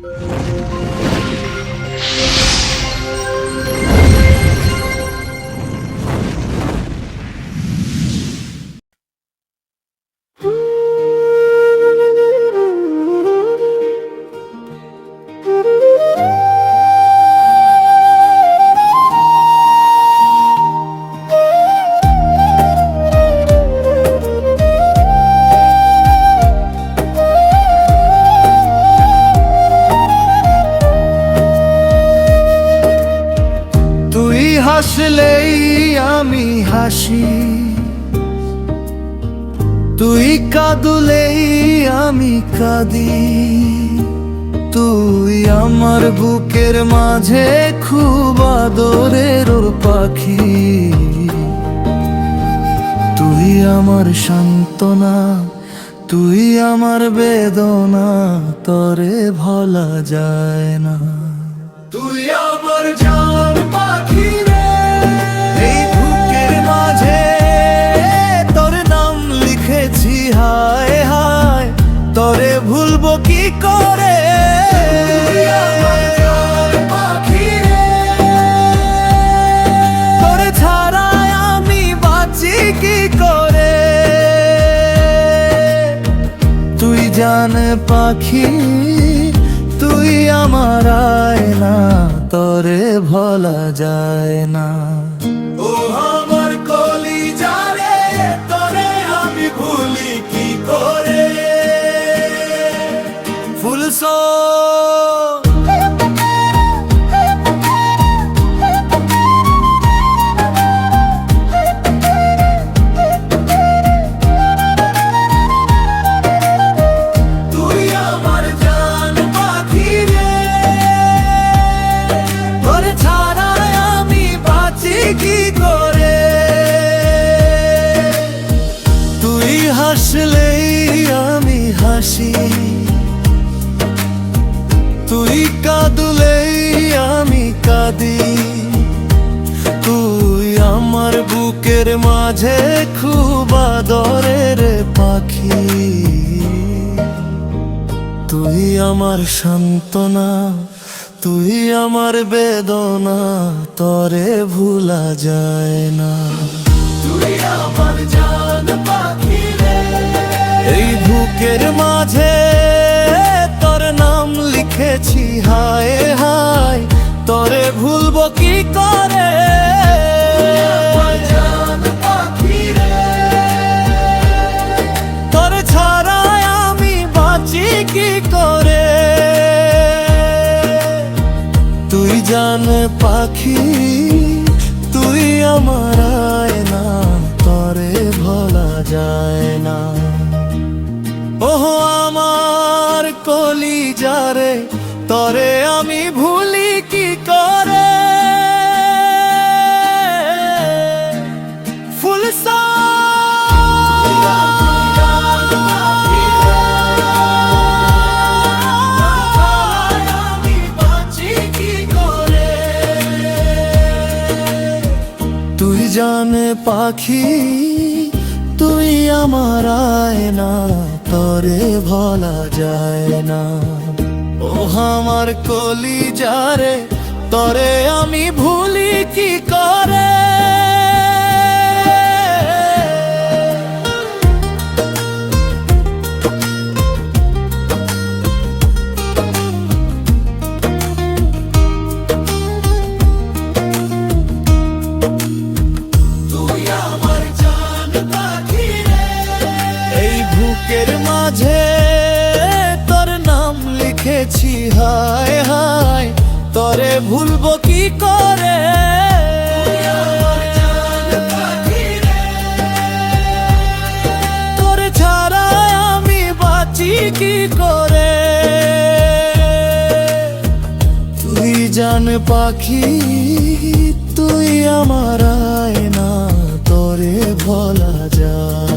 তুই তুই কাঁদলেই আমি কাঁদি। তুই আমার বুকের মাঝে খুব আদরের পাখি। তুই আমার সান্ত্বনা, তুই আমার বেদনা, তরে ভোলা যায় না। তুই আমার জান জান পাখি তুই আমার আয়না তরে ভোলা যায় না। ও আমার কলি যারে তরে আমি ভুলি কি করে? ফুলসো তুই বুকের মাঝে খুব আদরের পাখি। তুই আমার সান্ত্বনা তুই আমার বেদনা তরে ভুলা যায় না। তুই আমার জান পাখি রে। এই বুকের মাঝে তোর নাম লিখেছি হায় হায়। তরে ভুলবো কি করে? পাখি, তুই আমার আয়না, তরে ভোলা যায় না। ওহ, আমার কলি যারে তরে আমি ভুলি জানে পাখি, তুই আমার আয় না তরে ভোলা যায় না। ও আমার কলি যারে তরে আমি ভুলি কি করে? লিখেছি হায় হায়, তরে ভুলবো কি করে? তোর ছাড়া আমি বাঁচি কি করে? তুই জান পাখি, তুই আমার আয়না, তোরে ভোলা জানা